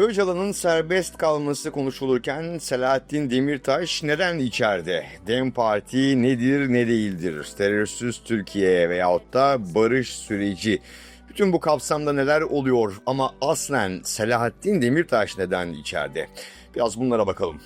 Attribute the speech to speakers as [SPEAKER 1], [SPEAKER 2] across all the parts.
[SPEAKER 1] Öcalan'ın serbest kalması konuşulurken Selahattin Demirtaş neden içeride? Dem Parti nedir ne değildir? Terörsüz Türkiye veyahut da barış süreci. Bütün bu kapsamda neler oluyor ama aslen Selahattin Demirtaş neden içeride? Biraz bunlara bakalım.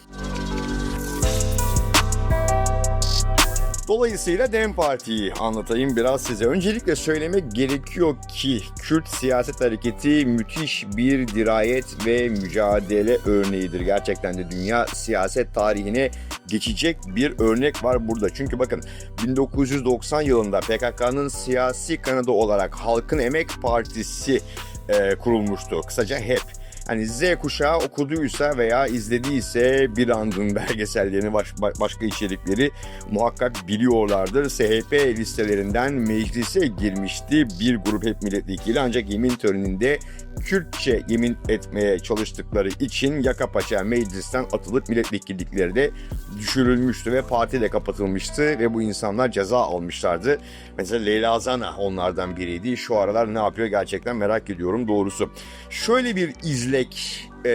[SPEAKER 1] Dolayısıyla DEM Parti'yi anlatayım biraz size. Öncelikle söylemek gerekiyor ki Kürt siyaset hareketi müthiş bir dirayet ve mücadele örneğidir. Gerçekten de dünya siyaset tarihine geçecek bir örnek var burada. Çünkü bakın 1990 yılında PKK'nın siyasi kanadı olarak Halkın Emek Partisi e, kurulmuştu. Kısaca HEP hani Z kuşağı okuduysa veya izlediyse bir andın belgesellerini baş, başka içerikleri muhakkak biliyorlardır. SHP listelerinden meclise girmişti bir grup hep milletvekili ancak yemin töreninde Kürtçe yemin etmeye çalıştıkları için yaka paça meclisten atılıp milletvekillikleri de düşürülmüştü ve parti de kapatılmıştı ve bu insanlar ceza almışlardı. Mesela Leyla Zana onlardan biriydi. Şu aralar ne yapıyor gerçekten merak ediyorum doğrusu. Şöyle bir izlek e,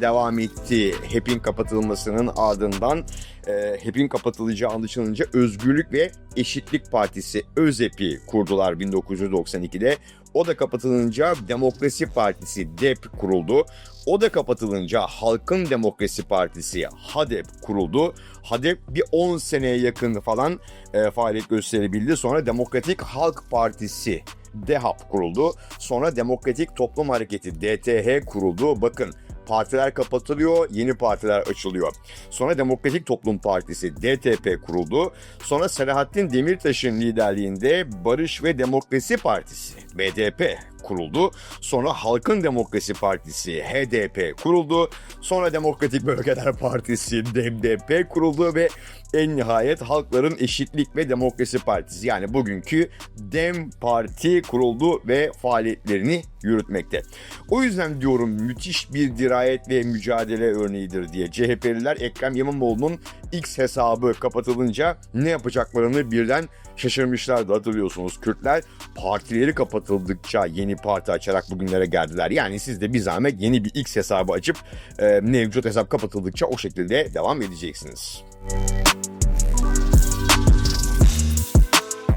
[SPEAKER 1] devam etti HEP'in kapatılmasının ardından e, HEP'in kapatılacağı anlaşılınca Özgürlük ve Eşitlik Partisi ÖZEP'i kurdular 1992'de. O da kapatılınca Demokrasi Partisi DEP kuruldu. O da kapatılınca Halkın Demokrasi Partisi HADEP kuruldu. HADEP bir 10 seneye yakın falan e, faaliyet gösterebildi. Sonra Demokratik Halk Partisi DEHAP kuruldu. Sonra Demokratik Toplum Hareketi DTH kuruldu. Bakın partiler kapatılıyor, yeni partiler açılıyor. Sonra Demokratik Toplum Partisi DTP kuruldu. Sonra Selahattin Demirtaş'ın liderliğinde Barış ve Demokrasi Partisi BDP kuruldu. Sonra Halkın Demokrasi Partisi HDP kuruldu. Sonra Demokratik Bölgeler Partisi DMDP kuruldu ve en nihayet Halkların Eşitlik ve Demokrasi Partisi yani bugünkü DEM Parti kuruldu ve faaliyetlerini yürütmekte. O yüzden diyorum müthiş bir dirayet ve mücadele örneğidir diye CHP'liler Ekrem İmamoğlu'nun X hesabı kapatılınca ne yapacaklarını birden şaşırmışlardı hatırlıyorsunuz. Kürtler partileri kapatıldıkça yeni parti açarak bugünlere geldiler. Yani siz de bir zahmet yeni bir X hesabı açıp e, mevcut hesap kapatıldıkça o şekilde devam edeceksiniz.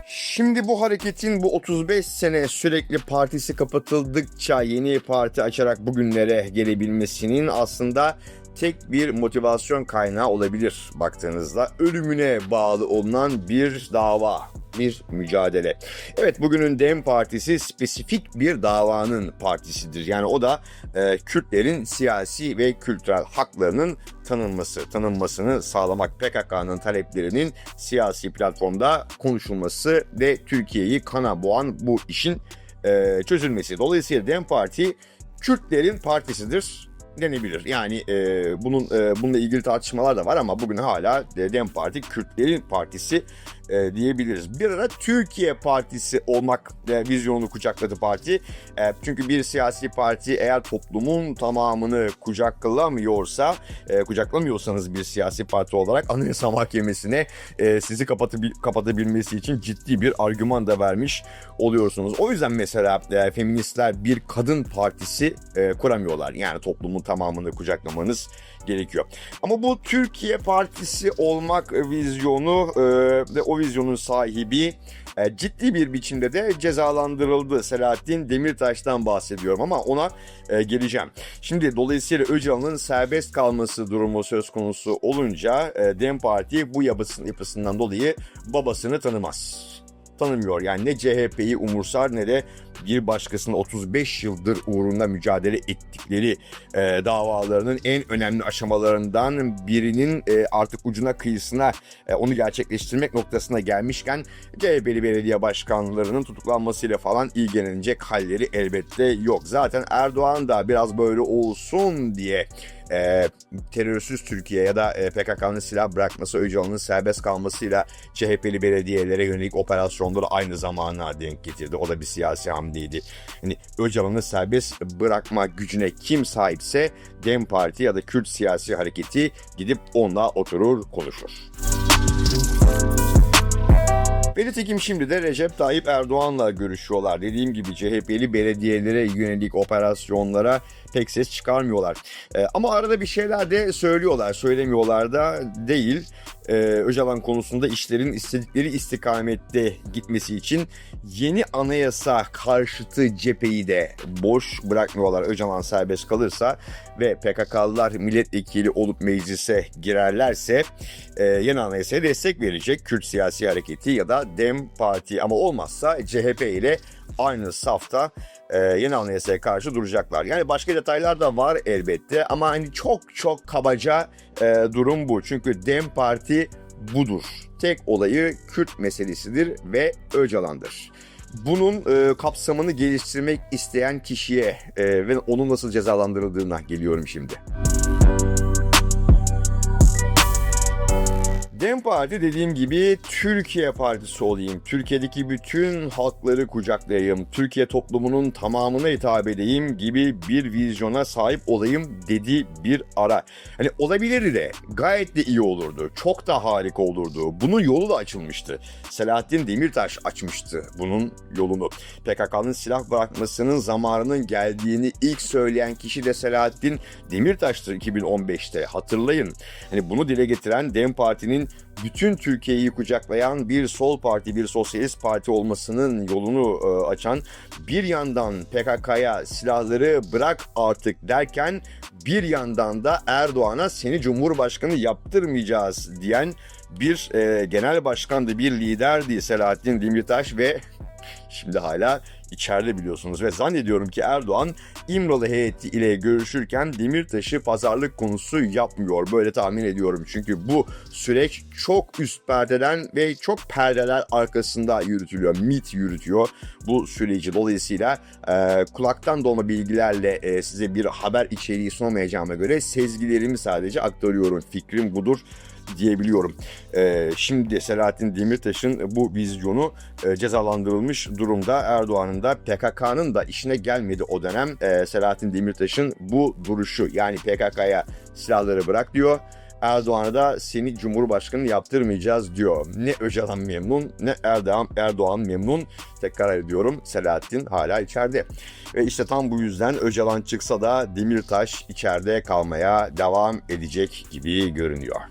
[SPEAKER 1] Şimdi bu hareketin bu 35 sene sürekli partisi kapatıldıkça yeni parti açarak bugünlere gelebilmesinin aslında tek bir motivasyon kaynağı olabilir baktığınızda. Ölümüne bağlı olunan bir dava, bir mücadele. Evet bugünün DEM Partisi spesifik bir davanın partisidir. Yani o da e, Kürtlerin siyasi ve kültürel haklarının tanınması, tanınmasını sağlamak PKK'nın taleplerinin siyasi platformda konuşulması ve Türkiye'yi kana boğan bu işin e, çözülmesi. Dolayısıyla DEM Parti Kürtlerin partisidir denebilir. Yani e, bunun e, bununla ilgili tartışmalar da var ama bugün hala Dem Parti Kürtlerin partisi e, diyebiliriz. Bir ara Türkiye Partisi olmak e, vizyonunu kucakladı parti. E, çünkü bir siyasi parti eğer toplumun tamamını kucaklamıyorsa, e, kucaklamıyorsanız bir siyasi parti olarak Anayasa Mahkemesi'ne e, sizi kapatabil kapatabilmesi için ciddi bir argüman da vermiş oluyorsunuz. O yüzden mesela e, feministler bir kadın partisi e, kuramıyorlar. Yani toplumun tamamını kucaklamanız gerekiyor. Ama bu Türkiye Partisi olmak vizyonu e, ve o vizyonun sahibi e, ciddi bir biçimde de cezalandırıldı. Selahattin Demirtaş'tan bahsediyorum ama ona e, geleceğim. Şimdi dolayısıyla Öcalan'ın serbest kalması durumu söz konusu olunca e, DEM Parti bu yapısın, yapısından dolayı babasını tanımaz tanımıyor. Yani ne CHP'yi umursar ne de bir başkasının 35 yıldır uğrunda mücadele ettikleri e, davalarının en önemli aşamalarından birinin e, artık ucuna kıyısına e, onu gerçekleştirmek noktasına gelmişken CHP'li belediye başkanlarının tutuklanmasıyla falan ilgilenecek halleri elbette yok. Zaten Erdoğan da biraz böyle olsun diye e, terörsüz Türkiye ya da e, PKK'nın silah bırakması, Öcalan'ın serbest kalmasıyla CHP'li belediyelere yönelik operasyonları aynı zamana denk getirdi. O da bir siyasi hamleydi. Yani Öcalan'ı serbest bırakma gücüne kim sahipse Dem Parti ya da Kürt siyasi hareketi gidip onunla oturur konuşur. Ve nitekim şimdi de Recep Tayyip Erdoğan'la görüşüyorlar. Dediğim gibi CHP'li belediyelere yönelik operasyonlara pek ses çıkarmıyorlar. Ee, ama arada bir şeyler de söylüyorlar, söylemiyorlar da değil. Ee, Öcalan konusunda işlerin istedikleri istikamette gitmesi için yeni anayasa karşıtı cepheyi de boş bırakmıyorlar. Öcalan serbest kalırsa ve PKK'lılar milletvekili olup meclise girerlerse e, yeni anayasaya destek verecek Kürt siyasi hareketi ya da DEM Parti ama olmazsa CHP ile aynı safta e, yeni anayasaya karşı duracaklar. Yani başka detaylar da var elbette ama hani çok çok kabaca e, durum bu. Çünkü DEM Parti budur. Tek olayı Kürt meselesidir ve Öcalan'dır. Bunun e, kapsamını geliştirmek isteyen kişiye e, ve onun nasıl cezalandırıldığına geliyorum şimdi. Dem Parti dediğim gibi Türkiye Partisi olayım. Türkiye'deki bütün halkları kucaklayayım. Türkiye toplumunun tamamına hitap edeyim gibi bir vizyona sahip olayım dedi bir ara. Hani olabilirdi de gayet de iyi olurdu. Çok da harika olurdu. Bunun yolu da açılmıştı. Selahattin Demirtaş açmıştı bunun yolunu. PKK'nın silah bırakmasının zamanının geldiğini ilk söyleyen kişi de Selahattin Demirtaş'tır 2015'te. Hatırlayın. Hani bunu dile getiren Dem Parti'nin bütün Türkiye'yi kucaklayan bir sol parti, bir sosyalist parti olmasının yolunu e, açan bir yandan PKK'ya silahları bırak artık derken bir yandan da Erdoğan'a seni Cumhurbaşkanı yaptırmayacağız diyen bir e, genel başkandı, bir liderdi Selahattin Demirtaş ve şimdi hala içeride biliyorsunuz ve zannediyorum ki Erdoğan İmralı heyeti ile görüşürken Demirtaş'ı pazarlık konusu yapmıyor. Böyle tahmin ediyorum. Çünkü bu süreç çok üst perdeden ve çok perdeler arkasında yürütülüyor. MIT yürütüyor bu süreci. Dolayısıyla e, kulaktan dolma bilgilerle e, size bir haber içeriği sunamayacağıma göre sezgilerimi sadece aktarıyorum. Fikrim budur diyebiliyorum. Ee, şimdi Selahattin Demirtaş'ın bu vizyonu e, cezalandırılmış durumda. Erdoğan'ın da PKK'nın da işine gelmedi o dönem. Ee, Selahattin Demirtaş'ın bu duruşu yani PKK'ya silahları bırak diyor. Erdoğan'a da seni Cumhurbaşkanı yaptırmayacağız diyor. Ne Öcalan memnun ne Erdoğan, Erdoğan memnun. Tekrar ediyorum Selahattin hala içeride. Ve işte tam bu yüzden Öcalan çıksa da Demirtaş içeride kalmaya devam edecek gibi görünüyor.